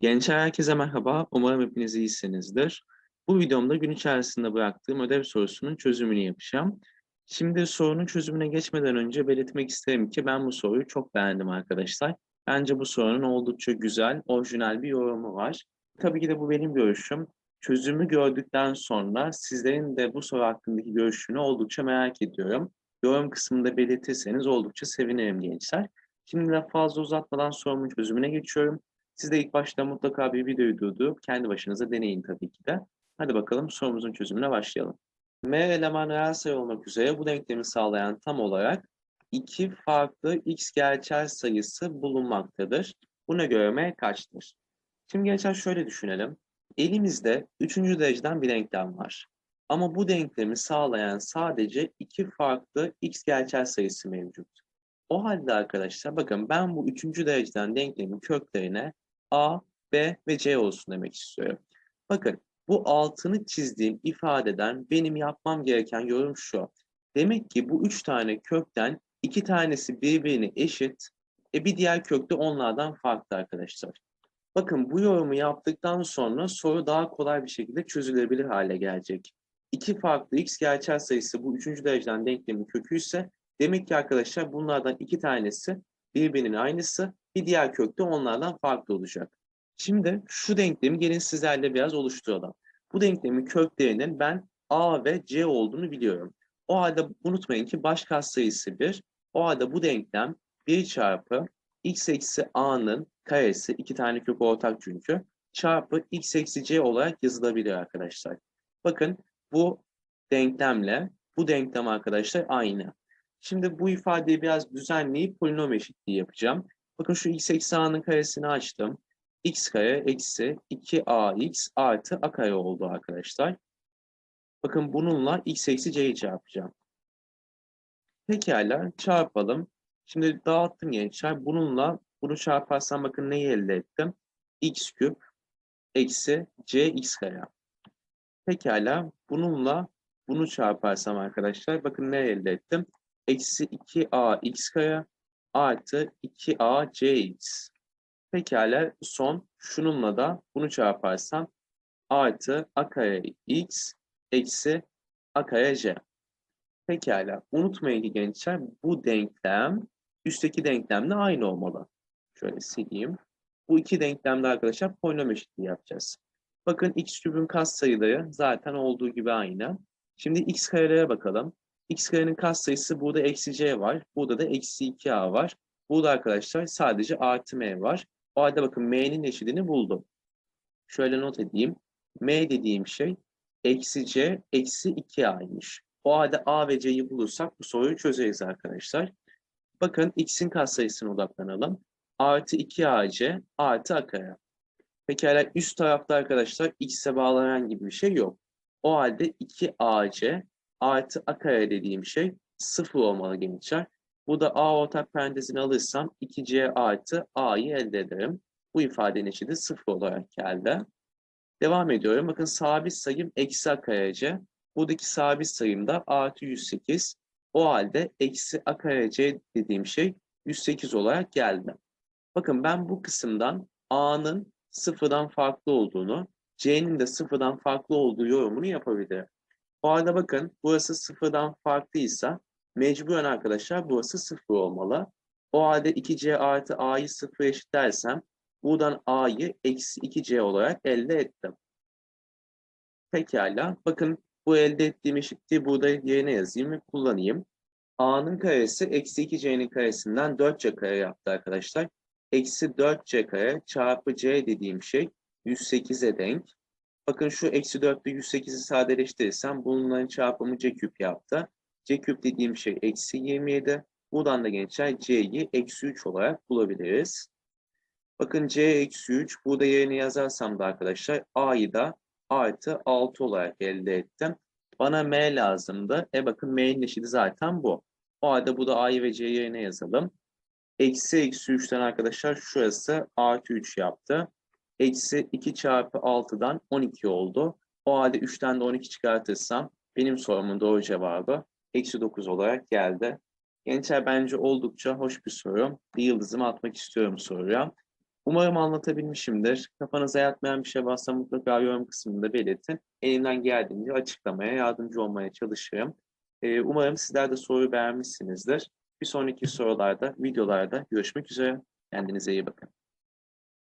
Gençler herkese merhaba. Umarım hepiniz iyisinizdir. Bu videomda gün içerisinde bıraktığım ödev sorusunun çözümünü yapacağım. Şimdi sorunun çözümüne geçmeden önce belirtmek isterim ki ben bu soruyu çok beğendim arkadaşlar. Bence bu sorunun oldukça güzel, orijinal bir yorumu var. Tabii ki de bu benim görüşüm. Çözümü gördükten sonra sizlerin de bu soru hakkındaki görüşünü oldukça merak ediyorum. Yorum kısmında belirtirseniz oldukça sevinirim gençler. Şimdi fazla uzatmadan sorumun çözümüne geçiyorum. Siz de ilk başta mutlaka bir videoyu durdurup kendi başınıza deneyin tabii ki de. Hadi bakalım sorumuzun çözümüne başlayalım. M eleman reel sayı olmak üzere bu denklemi sağlayan tam olarak iki farklı x gerçel sayısı bulunmaktadır. Buna göre M kaçtır? Şimdi gençler şöyle düşünelim. Elimizde üçüncü dereceden bir denklem var. Ama bu denklemi sağlayan sadece iki farklı x gerçel sayısı mevcut. O halde arkadaşlar bakın ben bu üçüncü dereceden denklemin köklerine A, B ve C olsun demek istiyorum. Bakın bu altını çizdiğim ifadeden benim yapmam gereken yorum şu. Demek ki bu üç tane kökten iki tanesi birbirine eşit. E bir diğer kök de onlardan farklı arkadaşlar. Bakın bu yorumu yaptıktan sonra soru daha kolay bir şekilde çözülebilir hale gelecek. İki farklı x gerçel sayısı bu üçüncü dereceden denklemin kökü ise demek ki arkadaşlar bunlardan iki tanesi birbirinin aynısı bir diğer kök de onlardan farklı olacak. Şimdi şu denklemi gelin sizlerle biraz oluşturalım. Bu denklemin köklerinin ben a ve c olduğunu biliyorum. O halde unutmayın ki baş katsayısı 1. O halde bu denklem 1 çarpı x eksi a'nın karesi, iki tane kök ortak çünkü, çarpı x eksi c olarak yazılabilir arkadaşlar. Bakın bu denklemle bu denklem arkadaşlar aynı. Şimdi bu ifadeyi biraz düzenleyip polinom eşitliği yapacağım. Bakın şu x eksi a'nın karesini açtım. x kare eksi 2ax artı a kare oldu arkadaşlar. Bakın bununla x eksi c'yi çarpacağım. Pekala çarpalım. Şimdi dağıttım gençler. Bununla bunu çarparsam bakın neyi elde ettim? x küp eksi c x kare. Pekala bununla bunu çarparsam arkadaşlar bakın ne elde ettim? Eksi 2a x kare artı 2a cx. Pekala son şununla da bunu çarparsam artı a kare x eksi a kare c. Pekala unutmayın ki gençler bu denklem üstteki denklemle aynı olmalı. Şöyle sileyim. Bu iki denklemde arkadaşlar polinom eşitliği yapacağız. Bakın x küpün katsayıları zaten olduğu gibi aynı. Şimdi x karelere bakalım. X karenin katsayısı burada eksi c var. Burada da eksi 2a var. Burada arkadaşlar sadece artı m var. O halde bakın m'nin eşitini buldum. Şöyle not edeyim. m dediğim şey eksi c eksi 2a'ymış. O halde a ve c'yi bulursak bu soruyu çözeriz arkadaşlar. Bakın x'in katsayısına odaklanalım. Artı 2ac artı a kare. Pekala üst tarafta arkadaşlar x'e bağlanan gibi bir şey yok. O halde 2ac artı a kare dediğim şey 0 olmalı gençler. Bu da a ortak parantezini alırsam 2c artı a'yı elde ederim. Bu ifadenin içinde 0 olarak geldi. Devam ediyorum. Bakın sabit sayım eksi a kare c. Buradaki sabit sayım da artı 108. O halde eksi a kare c dediğim şey 108 olarak geldi. Bakın ben bu kısımdan a'nın sıfırdan farklı olduğunu, c'nin de sıfırdan farklı olduğu yorumunu yapabilirim. O halde bakın burası sıfırdan farklıysa mecburen arkadaşlar burası sıfır olmalı. O halde 2c artı a'yı sıfır eşitlersem buradan a'yı eksi 2c olarak elde ettim. Pekala. Bakın bu elde ettiğim eşitliği burada yerine yazayım ve kullanayım. a'nın karesi eksi 2c'nin karesinden 4c kare yaptı arkadaşlar. Eksi 4c kare çarpı c dediğim şey 108'e denk. Bakın şu eksi 4 ile 108'i sadeleştirirsem bunların çarpımı c küp yaptı. c küp dediğim şey eksi 27. Buradan da gençler c'yi eksi 3 olarak bulabiliriz. Bakın c eksi 3 burada yerine yazarsam da arkadaşlar a'yı da artı 6 olarak elde ettim. Bana m lazımdı. E bakın m'nin eşidi zaten bu. O halde bu da a'yı ve c'yi yerine yazalım. Eksi eksi 3'ten arkadaşlar şurası artı 3 yaptı. Eksi 2 çarpı 6'dan 12 oldu. O halde 3'ten de 12 çıkartırsam benim sorumun doğru cevabı eksi 9 olarak geldi. Gençler bence oldukça hoş bir soru. Bir yıldızımı atmak istiyorum soruya. Umarım anlatabilmişimdir. Kafanıza yatmayan bir şey varsa mutlaka yorum kısmında belirtin. Elimden geldiğince açıklamaya yardımcı olmaya çalışırım. Ee, umarım sizler de soruyu beğenmişsinizdir. Bir sonraki sorularda, videolarda görüşmek üzere. Kendinize iyi bakın.